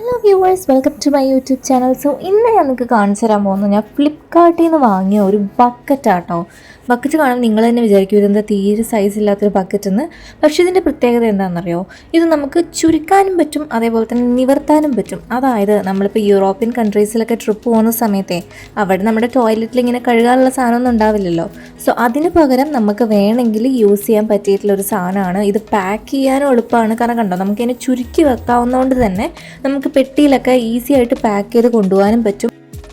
Hello viewers welcome to my YouTube channel so ഇന്ന് ഞാൻ നിങ്ങൾക്ക് കാണിച്ചു തരാൻ പോകുന്നത് ഞാൻ ഫ്ലിപ്കാർട്ടിൽ നിന്ന് വാങ്ങിയ ഒരു ബക്കറ്റാട്ടോ ബക്കറ്റ് കാണുമ്പോൾ നിങ്ങൾ തന്നെ വിചാരിക്കും ഇതെന്താ തീരെ സൈസ് ഇല്ലാത്തൊരു ബക്കറ്റ് എന്ന്? പക്ഷേ ഇതിന്റെ പ്രത്യേകത എന്താണെന്നറിയോ? ഇത് നമുക്ക് ചുരുക്കാനും പറ്റും അതേപോലെ തന്നെ നിവർത്താനും പറ്റും. അതായത് നമ്മളിപ്പോൾ യൂറോപ്യൻ കൺട്രീസിലൊക്കെ ട്രിപ്പ് പോകുന്ന സമയത്തെ അവിടെ നമ്മുടെ ടോയ്ലറ്റിൽ ഇങ്ങനെ കഴുകാനുള്ള സാധനമൊന്നും ഉണ്ടാവില്ലല്ലോ. സോ അതിന് പകരം നമുക്ക് വേണമെങ്കിൽ യൂസ് ചെയ്യാൻ പറ്റിയിട്ടുള്ള ഒരു സാധനമാണ്. ഇത് പാക്ക് ചെയ്യാനും എളുപ്പമാണ്. കാരണം കണ്ടോ നമുക്കിതിനെ ചുരുക്കി വെക്കാവുന്നതുകൊണ്ട് തന്നെ നമുക്ക് പെട്ടിയിലൊക്കെ ഈസി ആയിട്ട് പാക്ക് ചെയ്ത് കൊണ്ടുപോകാനും പറ്റും.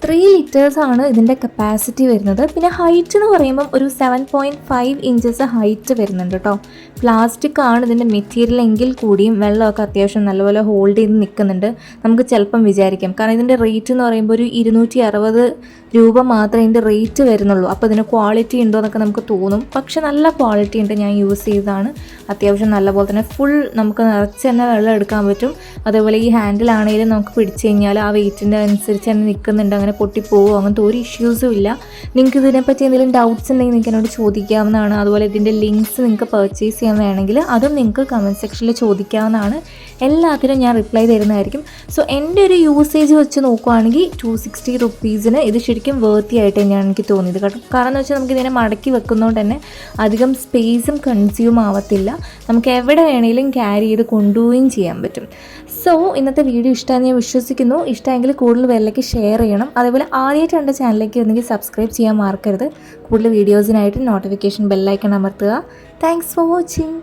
ത്രീ ലിറ്റേഴ്സ് ആണ് ഇതിന്റെ കപ്പാസിറ്റി വരുന്നത്. പിന്നെ ഹൈറ്റ് എന്ന് പറയുമ്പം ഒരു seven point five inches height വരുന്നുണ്ട് കേട്ടോ പ്ലാസ്റ്റിക് ആണ് ഇതിന്റെ മെറ്റീരിയൽ എങ്കിൽ കൂടിയും വെള്ളമൊക്കെ അത്യാവശ്യം നല്ലപോലെ ഹോൾഡ് ചെയ്ത് നിൽക്കുന്നുണ്ട്. നമുക്ക് ചിലപ്പം വിചാരിക്കാം. കാരണം ഇതിന്റെ റേറ്റ് എന്ന് പറയുമ്പോൾ ഒരു ഇരുന്നൂറ്റി അറുപത് രൂപ മാത്രമേ ഇതിന്റെ റേറ്റ് വരുന്നുള്ളൂ. അപ്പോൾ ഇതിന് ക്വാളിറ്റി ഉണ്ടോ എന്നൊക്കെ നമുക്ക് തോന്നും. പക്ഷെ നല്ല ക്വാളിറ്റി ഉണ്ട് ഞാൻ യൂസ് ചെയ്തതാണ്. അത്യാവശ്യം നല്ലപോലെ തന്നെ ഫുൾ നമുക്ക് നിറച്ച് തന്നെ വെള്ളം എടുക്കാൻ പറ്റും. അതേപോലെ ഈ ഹാൻഡിലാണെങ്കിലും നമുക്ക് പിടിച്ചു കഴിഞ്ഞാൽ ആ വെയിറ്റിന്റെ അനുസരിച്ച് തന്നെ നിൽക്കുന്നുണ്ട്. അങ്ങനെ പൊട്ടിപ്പോവോ? അങ്ങനത്തെ ഒരു ഇഷ്യൂസും ഇല്ല. നിങ്ങൾക്ക് ഇതിനെപ്പറ്റി എന്തെങ്കിലും ഡൗട്ട്സ് ഉണ്ടെങ്കിൽ നിങ്ങൾക്ക് എന്നോട് ചോദിക്കാവുന്നതാണ്. അതുപോലെ ഇതിന്റെ ലിങ്ക്സ് നിങ്ങൾക്ക് പർച്ചേസ് ചെയ്യാൻ വേണമെങ്കിൽ അതും നിങ്ങൾക്ക് കമന്റ് സെക്ഷനിൽ ചോദിക്കാവുന്നതാണ്. എല്ലാത്തിനും ഞാൻ റിപ്ലൈ തരുന്നതായിരിക്കും. സോ എന്റെ ഒരു യൂസേജ് വെച്ച് നോക്കുവാണെങ്കിൽ ടു സിക്സ്റ്റി റുപ്പീസിന് ഇത് ശരിക്കും വേർത്തി ആയിട്ട് തന്നെയാണ് എനിക്ക് തോന്നിയത്. കേട്ടോ കാരണം എന്ന് വെച്ചാൽ നമുക്ക് ഇതിനെ മടക്കി വെക്കുന്നതുകൊണ്ട് തന്നെ അധികം സ്പേസും കൺസ്യൂം ആവത്തില്ല. നമുക്ക് എവിടെ വേണമെങ്കിലും ക്യാരി ചെയ്ത് കൊണ്ടുപോവുകയും ചെയ്യാൻ പറ്റും. സോ ഇന്നത്തെ വീഡിയോ ഇഷ്ടമാണെന്ന് ഞാൻ വിശ്വസിക്കുന്നു. ഇഷ്ടമെങ്കിൽ കൂടുതൽ പേരിലേക്ക് ഷെയർ ചെയ്യണം. അതേപോലെ ആദ്യമായിട്ട് എന്റെ ചാനലിലേക്ക് വന്നെങ്കിൽ സബ്സ്ക്രൈബ് ചെയ്യാൻ മറക്കരുത്. കൂടുതൽ വീഡിയോസിനായിട്ട് നോട്ടിഫിക്കേഷൻ ബെല്ലൈക്കൺ അമർത്തുക. Thanks for watching